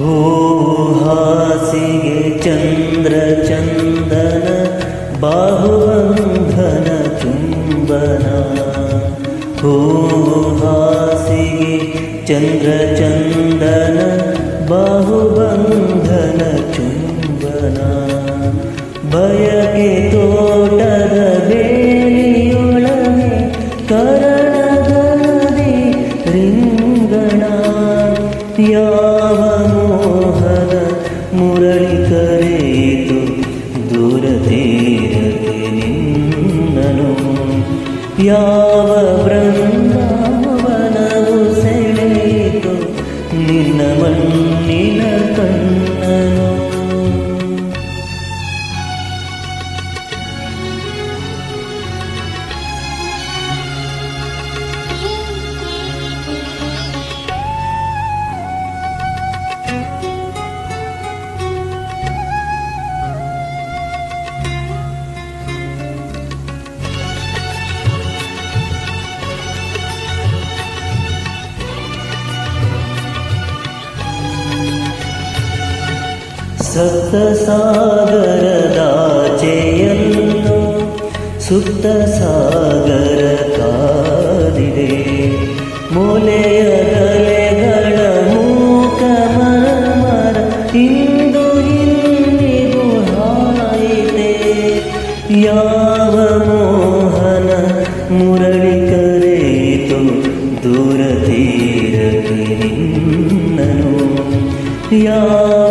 ो चन्द्रचन्दन बाहुबन्धन बाहुबन्धनचुम्बन होहासि चन्द्रचन्दन बाहुबन्धनचुम्बना तोट ತೀರಕ್ಕೆ ನಿನ್ನನು ಯಾವ ಬೃಂದಾವನವು ಸಪ್ತ ಸಾಗರದಾಚೆಯನ್ನು ಸುತ್ತ ಸಾಗರ ಕಾದಿದೆ. ಮೂಲೆಯ ಗಲೆಗಳ ಮೂಕ ಮರ ಇಂದು ಇಂದಿಗೂ ಹಾಯಿದೆ ಯಾವ ಮೋಹನ ಮುರಳಿ ಕರೆಯಿತು ದೂರ ತೀರಕ್ಕೆ ನಿನ್ನನು? ಯಾವ